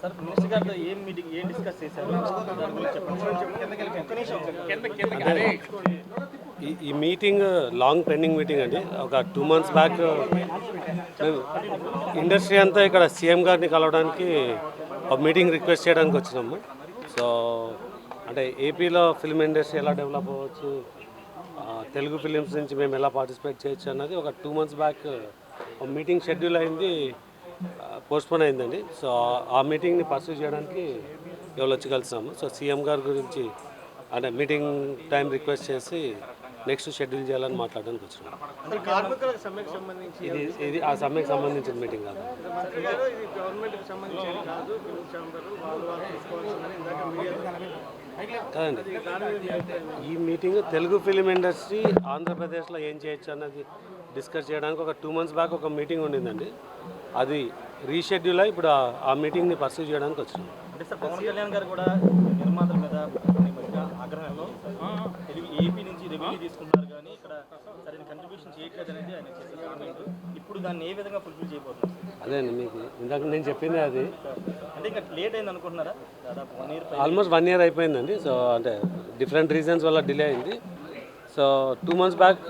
Sir minister గారితో ఏం meeting ఏం డిస్కస్ చేశారు? దాని గురించి చెప్పండి. ఒక్క నిమిషం ఈ ఈ మీటింగ్ లాంగ్ పెండింగ్ మీటింగ్ అండి. ఒక టూ మంత్స్ బ్యాక్ మేము ఇండస్ట్రీ అంతా ఇక్కడ సీఎం గారిని కలవడానికి ఒక మీటింగ్ రిక్వెస్ట్ చేయడానికి వచ్చినాము. సో అంటే ఏపీలో ఫిల్మ్ ఇండస్ట్రీ ఎలా డెవలప్ అవ్వచ్చు తెలుగు ఫిలిమ్స్ నుంచి మేము ఎలా పార్టిసిపేట్ చేయొచ్చు అన్నది ఒక two months back meeting schedule అయింది పోస్ట్పోన్ అయిందండి. సో ఆ- మీటింగ్ని పర్సూ చేయడానికి ఇవాళ వచ్చి కలిసాము సో సీఎం గారి గురించి అంటే మీటింగ్ టైం రిక్వెస్ట్ చేసి నెక్స్ట్ షెడ్యూల్ చేయాలని మాట్లాడడానికి వచ్చినాం. ఇది ఇది ఆ సమ్మెకి సంబంధించిన మీటింగ్ కాదు. కాదండి. ఈ మీటింగ్ తెలుగు ఫిలిం ఇండస్ట్రీ ఆంధ్రప్రదేశ్లో ఏం చేయొచ్చు అన్నది డిస్కస్ చేయడానికి ఒక టూ మంత్స్ బ్యాక్ ఒక మీటింగ్ ఉండిందండి. అది రీషెడ్యూల్ అయ్యి ఇప్పుడు ఆ- ఆ మీటింగ్ని పర్సూ చేయడానికి వచ్చినాం. అంటే సార్ పవన్ కళ్యాణ్ గారు కూడా నిర్మాతల మీద ఆగ్రహంలో. ఏపీ నుంచి రెవెన్యూ తీసుకున్నారు కానీ ఇక్కడ సరైన కంట్రిబ్యూషన్ చేయట్లేదు అనేది ఆయన చేసే ఇప్పుడు దాన్ని ఏ విధంగా ఫుల్ఫిల్ చేయబోతున్నారు? అదే అండి మీకు ఇందాక నేను చెప్పింది అది. అంటే ఇంకా లేట్ అయింది అనుకుంటున్నారా? దాదాపు one year almost one year అయిపోయిందండి సో అంటే డిఫరెంట్ రీజన్స్ వల్ల డిలే అయింది. So two months back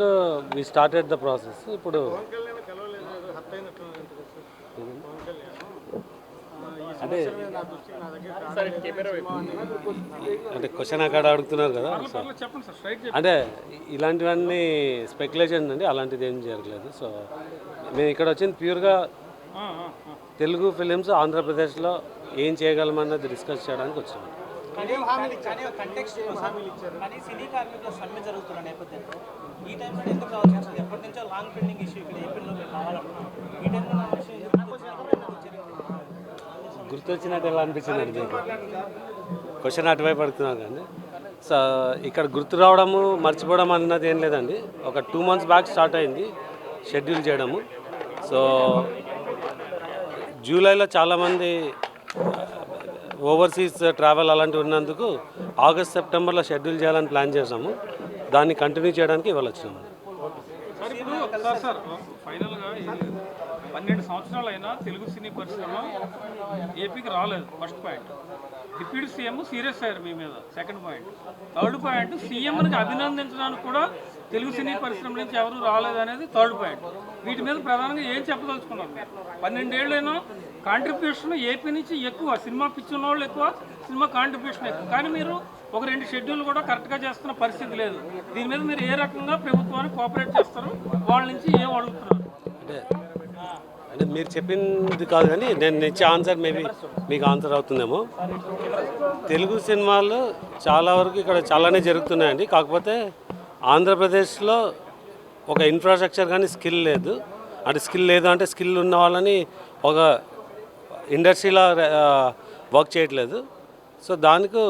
we started the process ఇప్పుడు పవన్ కళ్యాణ్ కలవలేదు హత్య అయినట్లు అనిపిస్తుంది సార్ పవన్ కళ్యాణ్ ఆ, ఈ అంటే. అంటే క్వశ్చన్ అక్కడ అడుగుతున్నారు కదా అంటే ఇలాంటివన్నీ స్పెక్యులేషన్ అండి అలాంటిది ఏం జరగలేదు. సో మేము ఇక్కడ వచ్చింది ప్యూర్గా తెలుగు ఫిలిమ్స్ ఆంధ్రప్రదేశ్లో ఏం చేయగలమన్నది డిస్కస్ చేయడానికి వచ్చాము ఈ టైంలో ఎందుకు కావాల్సి వచ్చింది ఎప్పటి నుంచో లాంగ్ పెండింగ్ ఇష్యూ ఇక్కడ ఏపీలో మీరు కావాలనుకున్నాం ఈ టైంలో గుర్తొచ్చినట్టు ఎలా అనిపించింది అండి మీకు? క్వశ్చన్ అటువైపు అడుగుతున్నారు కానీ సో ఇక్కడ గుర్తు రావడము మర్చిపోవడం అన్నది ఏం లేదండి. ఒక టూ మంత్స్ బ్యాక్ స్టార్ట్ అయింది షెడ్యూల్ చేయడము. సో జూలైలో చాలామంది uh, ఓవర్సీస్ ట్రావెల్ అలాంటివి ఉన్నందుకు ఆగస్ట్ సెప్టెంబర్లో షెడ్యూల్ చేయాలని ప్లాన్ చేసాము దాన్ని కంటిన్యూ చేయడానికి ఇవాళ వచ్చినాము. పన్నెండు సంవత్సరాలు అయినా తెలుగు సినీ పరిశ్రమ ఏపీకి రాలేదు first point deputy CM serious అయ్యారు మీ మీద సెకండ్ పాయింట్ థర్డ్ పాయింట్ సీఎంకి అభినందించడానికి కూడా తెలుగు సినీ పరిశ్రమ నుంచి ఎవరు రాలేదు అనేది థర్డ్ పాయింట్ వీటి మీద ప్రధానంగా ఏం చెప్పదలుచుకున్నారు మీరు పన్నెండేళ్ళైనా కాంట్రిబ్యూషన్ ఏపీ నుంచి ఎక్కువ సినిమా పిచ్చిన వాళ్ళు ఎక్కువ సినిమా కాంట్రిబ్యూషన్ ఎక్కువ. కానీ మీరు ఒక రెండు షెడ్యూల్ కూడా కరెక్ట్గా చేస్తున్న పరిస్థితి లేదు. దీని మీద మీరు ఏ రకంగా ప్రభుత్వాన్ని కోఆపరేట్ చేస్తారు వాళ్ళ నుంచి ఏం అడుగుతున్నారు? అంటే మీరు చెప్పింది కాదు కానీ నేను ఇచ్చే ఆన్సర్ మేబీ మీకు ఆన్సర్ అవుతుందేమో. తెలుగు సినిమాలు చాలా వరకు ఇక్కడ చాలానే జరుగుతున్నాయండి. కాకపోతే ఆంధ్రప్రదేశ్లో ఒక ఇన్ఫ్రాస్ట్రక్చర్ కానీ స్కిల్ లేదు. అంటే స్కిల్ లేదు అంటే స్కిల్ ఉన్న వాళ్ళని ఒక ఇండస్ట్రీలో వర్క్ చేయట్లేదు. సో దానికి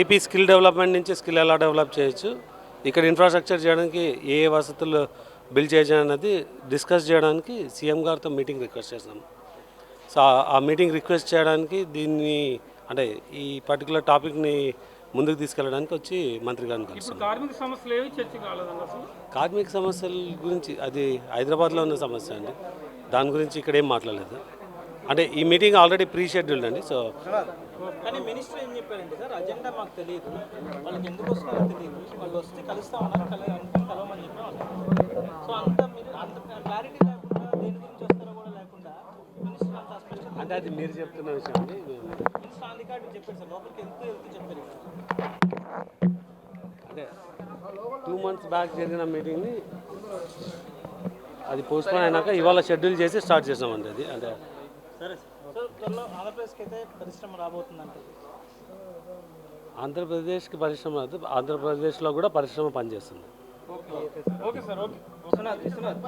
ఏపీ స్కిల్ డెవలప్మెంట్ నుంచి స్కిల్ ఎలా డెవలప్ చేయొచ్చు? ఇక్కడ ఇన్ఫ్రాస్ట్రక్చర్ చేయడానికి ఏ వసతులు బిల్డ్ చేయడం అనేది డిస్కస్ చేయడానికి సీఎం గారితో మీటింగ్ రిక్వెస్ట్ చేసాము సో ఆ- మీటింగ్ రిక్వెస్ట్ చేయడానికి దీన్ని అంటే ఈ పర్టికులర్ టాపిక్ని ముందుకు తీసుకెళ్ళడానికి వచ్చి మంత్రి గారిని కలిసాం కార్మిక సమస్యలు ఏవి చర్చ కార్మిక సమస్యల గురించి అది హైదరాబాద్లో ఉన్న సమస్య అండి. దాని గురించి ఇక్కడ ఏం మాట్లాడలేదు. అంటే ఈ మీటింగ్ ఆల్రెడీ ప్రీ షెడ్యూల్డ్ అండి సో కానీ మినిస్టర్ ఏం చెప్పారంటే సార్ అజెండా మాకు తెలియదు. వాళ్ళకి ఎందుకు వస్తున్నారో తెలియదు. వాళ్ళు వస్తే కలుస్తా అంటే అది మీరు చెప్తున్న విషయం అండి. అంటే టూ మంత్స్ బ్యాక్ జరిగిన మీటింగ్ని అది పోస్ట్పోన్ అయినాక ఇవాళ షెడ్యూల్ చేసి స్టార్ట్ చేసామండి అది. అంటే సరే ఆంధ్రప్రదేశ్కి అయితే పరిశ్రమ రాబోతుందంటే ఆంధ్రప్రదేశ్కి పరిశ్రమ రాదు, ఆంధ్రప్రదేశ్లో కూడా పరిశ్రమ పనిచేస్తుంది. Okay sir okay. Vishwanath Vishwanath